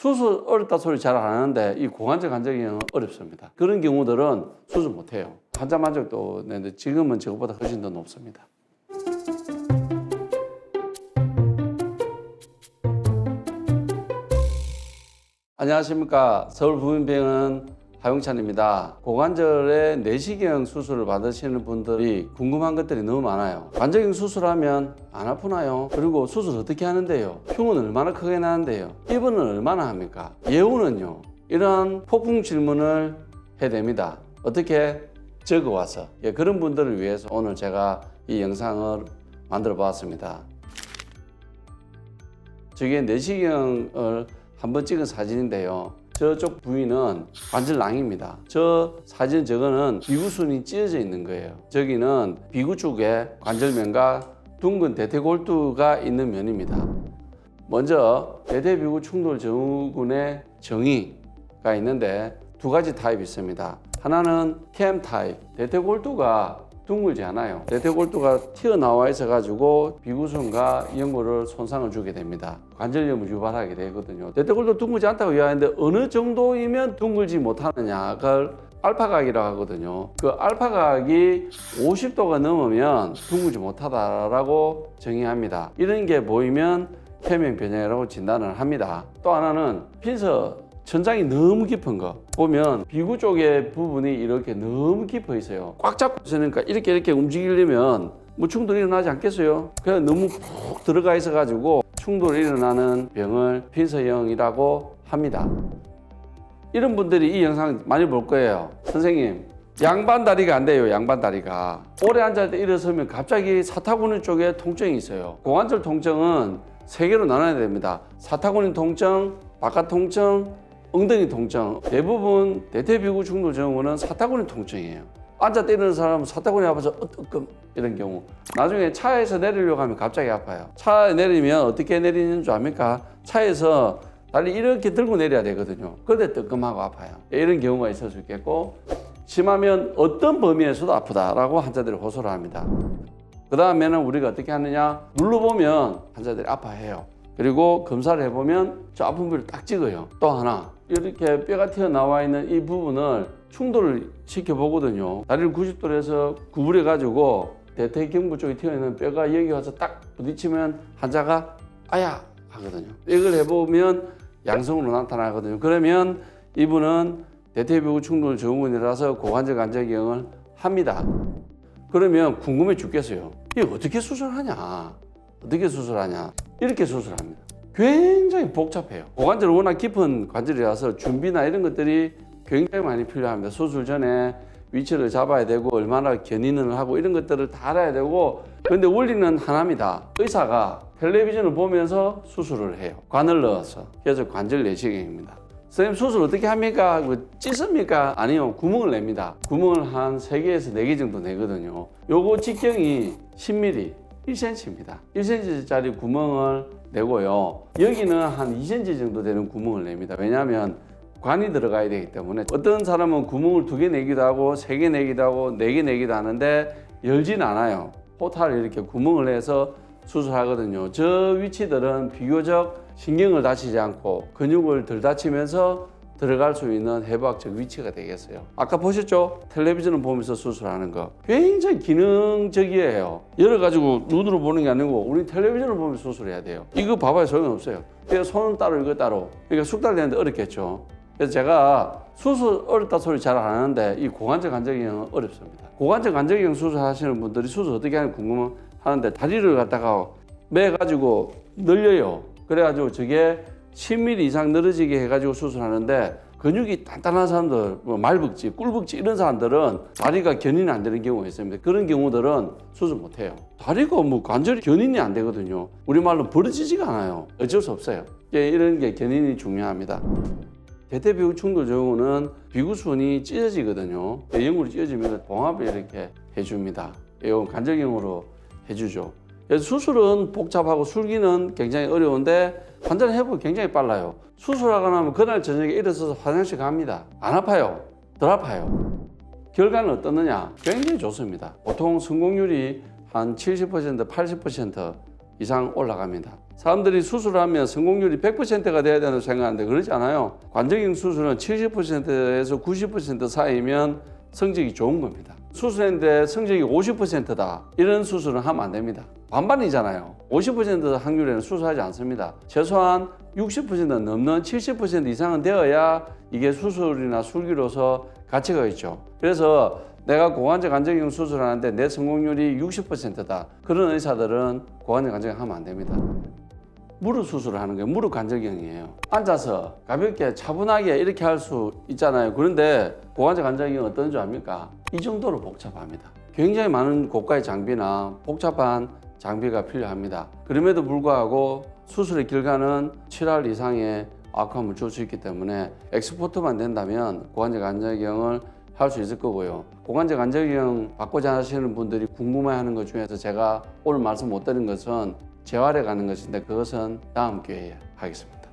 수술 어렵다 소리 잘 안 하는데 이 고관절 관절경은 어렵습니다. 그런 경우들은 수술 못 해요. 환자 만족도 내는데 지금은 저것보다 훨씬 더 높습니다. 안녕하십니까. 서울부민병원 하용찬입니다. 고관절의 내시경 수술을 받으시는 분들이 궁금한 것들이 너무 많아요. 관절경 수술하면 안 아프나요? 그리고 수술 어떻게 하는데요? 흉은 얼마나 크게 나는데요? 입원은 얼마나 합니까? 예우는요? 이런 폭풍 질문을 해댑니다. 어떻게 적어와서 예, 그런 분들을 위해서 오늘 제가 이 영상을 만들어 보았습니다. 저게 내시경을 한번 찍은 사진인데요. 저쪽 부위는 관절낭입니다. 저 사진 저거는 비구순이 찢어져 있는 거예요. 저기는 비구 쪽에 관절면과 둥근 대퇴골두가 있는 면입니다. 먼저 대퇴비구 충돌 증후군의 정의가 있는데 두 가지 타입이 있습니다. 하나는 캠 타입, 대퇴골두가 둥글지 않아요. 대퇴골두가 튀어나와 있어 가지고 비구순과 연골을 손상을 주게 됩니다. 관절염을 유발하게 되거든요. 대퇴골두 둥글지 않다고 이야기하는데 어느 정도이면 둥글지 못하느냐 그걸 알파각이라고 하거든요. 그 알파각이 50도가 넘으면 둥글지 못하다라고 정의합니다. 이런 게 보이면 태명 변형이라고 진단을 합니다. 또 하나는 핀서 천장이 너무 깊은 거 보면 비구 쪽의 부분이 이렇게 너무 깊어 있어요. 꽉 잡고 있으니까 이렇게 이렇게 움직이려면 뭐 충돌이 일어나지 않겠어요? 그냥 너무 푹 들어가 있어 가지고 충돌이 일어나는 병을 핀서형이라고 합니다. 이런 분들이 이 영상 많이 볼 거예요. 선생님, 양반 다리가 안 돼요. 양반 다리가 오래 앉을 때 일어서면 갑자기 사타구니 쪽에 통증이 있어요. 고관절 통증은 세 개로 나눠야 됩니다. 사타구니 통증, 바깥 통증, 엉덩이 통증. 대부분 대퇴비구 충돌 증후군은 사타구니 통증이에요. 앉아 때리는 사람은 사타구니 아파서 으끔 이런 경우. 나중에 차에서 내리려고 하면 갑자기 아파요. 차에 내리면 어떻게 내리는 줄 압니까? 차에서 다리 이렇게 들고 내려야 되거든요. 그런데 뜨끔하고 아파요. 이런 경우가 있을 수 있겠고 심하면 어떤 범위에서도 아프다라고 환자들이 호소를 합니다. 그 다음에는 우리가 어떻게 하느냐 눌러보면 환자들이 아파해요. 그리고 검사를 해보면 저 아픈 부위를 딱 찍어요. 또 하나 이렇게 뼈가 튀어나와 있는 이 부분을 충돌을 시켜보거든요. 다리를 90도로 해서 구부려 가지고 대퇴경부 쪽에 튀어있는 뼈가 여기 와서 딱 부딪히면 환자가 아야 하거든요. 이걸 해보면 양성으로 나타나거든요. 그러면 이분은 대퇴비구 충돌 증후군이라서 고관절 관절경을 합니다. 그러면 궁금해 죽겠어요. 이게 어떻게 수술하냐? 어떻게 수술하냐? 이렇게 수술합니다. 굉장히 복잡해요. 고관절 워낙 깊은 관절이라서 준비나 이런 것들이 굉장히 많이 필요합니다. 수술 전에 위치를 잡아야 되고 얼마나 견인을 하고 이런 것들을 다 알아야 되고 근데 원리는 하나입니다. 의사가 텔레비전을 보면서 수술을 해요. 관을 넣어서. 그래서 관절 내시경입니다. 선생님 수술 어떻게 합니까? 뭐 찢습니까? 아니요. 구멍을 냅니다. 구멍을 한 3개에서 4개 정도 내거든요. 요거 직경이 10mm, 1cm입니다. 1cm짜리 구멍을 내고요. 여기는 한 2cm 정도 되는 구멍을 냅니다. 왜냐하면 관이 들어가야 되기 때문에 어떤 사람은 구멍을 두 개 내기도 하고 세 개 내기도 하고 네 개 내기도 하는데 열진 않아요. 호타를 이렇게 구멍을 내서 수술하거든요. 저 위치들은 비교적 신경을 다치지 않고 근육을 덜 다치면서 들어갈 수 있는 해부학적 위치가 되겠어요. 아까 보셨죠? 텔레비전을 보면서 수술하는 거. 굉장히 기능적이에요. 열어 가지고 눈으로 보는 게 아니고 우리 텔레비전을 보면서 수술해야 돼요. 이거 봐봐야 소용없어요. 손은 따로 이거 따로. 그러니까 숙달 되는데 어렵겠죠. 그래서 제가 수술 어렵다 소리 잘 안 하는데 이 고관절 관절경은 어렵습니다. 고관절 관절경 수술하시는 분들이 수술 어떻게 하는지 궁금하는데 다리를 갖다가 매 가지고 늘려요. 그래가지고 저게 10mm 이상 늘어지게 해가지고 수술하는데 근육이 단단한 사람들, 뭐 말벅지, 꿀벅지 이런 사람들은 다리가 견인이 안 되는 경우가 있습니다. 그런 경우들은 수술 못 해요. 다리가 뭐 관절이 견인이 안 되거든요. 우리말로 벌어지지가 않아요. 어쩔 수 없어요. 예, 이런 게 견인이 중요합니다. 대퇴비구 충돌 경우는 비구순이 찢어지거든요. A형으로 찢어지면 봉합을 이렇게 해줍니다. 이건 관절경으로 해주죠. 그래서 수술은 복잡하고 술기는 굉장히 어려운데 환자는 회복이 굉장히 빨라요. 수술하고 나면 그날 저녁에 일어서서 화장실 갑니다. 안 아파요. 덜 아파요. 결과는 어떻느냐? 굉장히 좋습니다. 보통 성공률이 한 70%, 80% 이상 올라갑니다. 사람들이 수술하면 성공률이 100%가 돼야 된다고 생각하는데 그러지 않아요. 관절경 수술은 70%에서 90% 사이면 성적이 좋은 겁니다. 수술했는데 성적이 50%다. 이런 수술은 하면 안 됩니다. 반반이잖아요. 50% 확률에는 수술하지 않습니다. 최소한 60% 넘는 70% 이상은 되어야 이게 수술이나 술기로서 가치가 있죠. 그래서 내가 고관절 관절경 수술하는데 내 성공률이 60%다. 그런 의사들은 고관절 관절경 하면 안 됩니다. 무릎 수술을 하는 게 무릎 관절경이에요. 앉아서 가볍게 차분하게 이렇게 할 수 있잖아요. 그런데 고관절 관절경은 어떤 줄 압니까? 이 정도로 복잡합니다. 굉장히 많은 고가의 장비나 복잡한 장비가 필요합니다. 그럼에도 불구하고 수술의 결과는 7할 이상의 아웃컴을 줄수 있기 때문에 엑스포트만 된다면 고관절 관절경을 할 수 있을 거고요. 고관절 관절경 받고자 하시는 분들이 궁금해하는 것 중에서 제가 오늘 말씀 못 드린 것은 재활에 가는 것인데 그것은 다음 기회에 하겠습니다.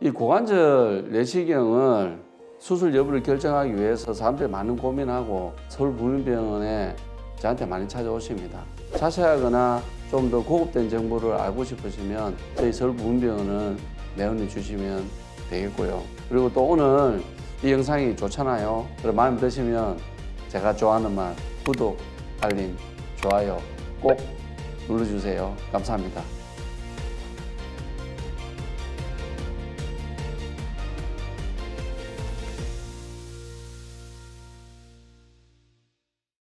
이 고관절 내시경을 수술 여부를 결정하기 위해서 사람들이 많은 고민하고 서울부민병원에 저한테 많이 찾아오십니다. 자세하거나 좀 더 고급된 정보를 알고 싶으시면 저희 서울부민병원을 내원해 주시면 되겠고요. 그리고 또 오늘 이 영상이 좋잖아요. 그럼 마음에 드시면 제가 좋아하는 말 구독, 알림, 좋아요 꼭 눌러주세요. 감사합니다.